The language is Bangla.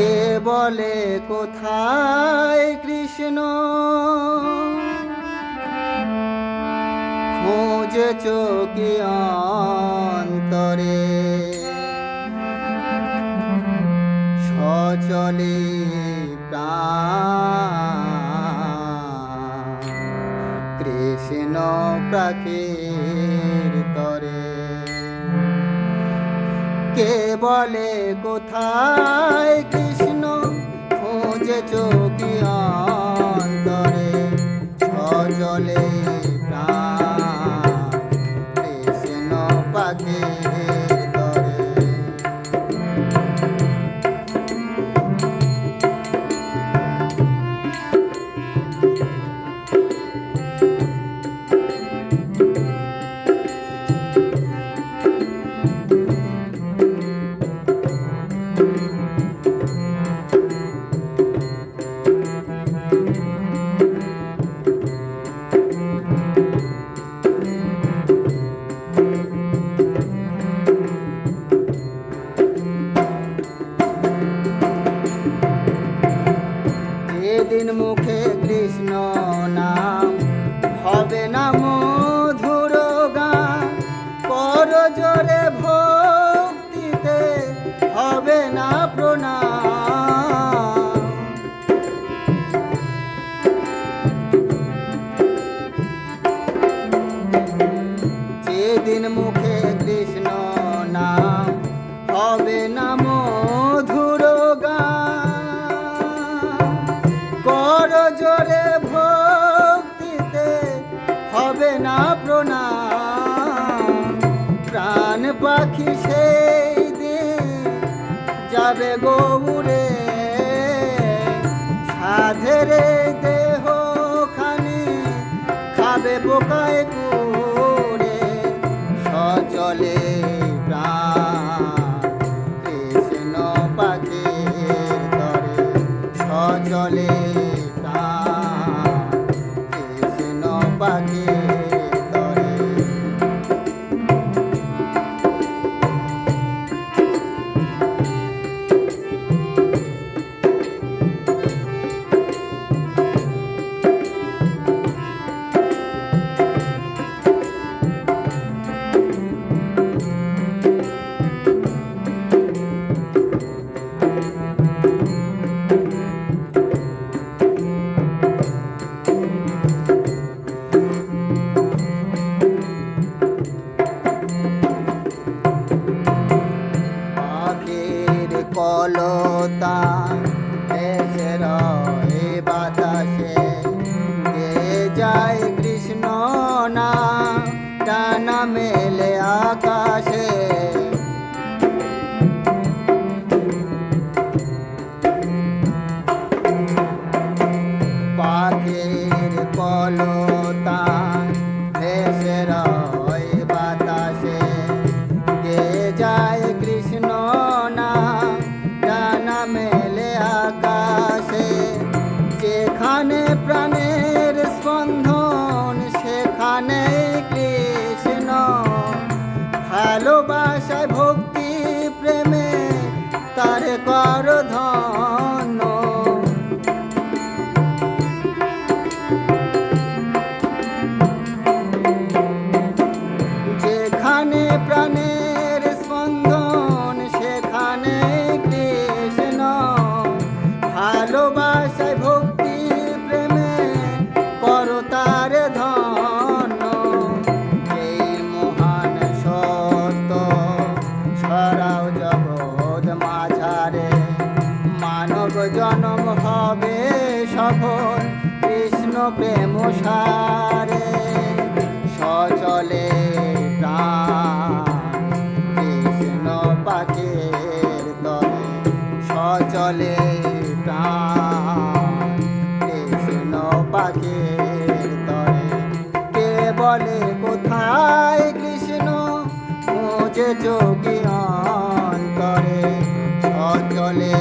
কে বলে কোথায় কৃষ্ণ? খোঁজে চোখি অন্তরে। সচলে কৃষ্ণ প্রাকীর তরে। কে বলে কোথায় কৃষ্ণ? খোঁজে চোখি অন্তরে সজলে যেদিন মুখে কৃষ্ণ নাম হবে না মধুর গান পর জোরে ভক্তিতে পাখি সেই দিন যাবে গৌরে। সাধেরে দেহ খানি খাবে পোকায় কুড়ে। সচলে প্রাণ, কৃষ্ণ পাখির তরে সচলে ভালোবাসায় ভক্তি প্রেমে তার কর প্রেম সারে, সচলে কৃষ্ণ পাখির তরে সচলে কৃষ্ণ পাখির তরে কে বলে কোথায় কৃষ্ণ? খোঁজে যোগী অন্তরে সচলে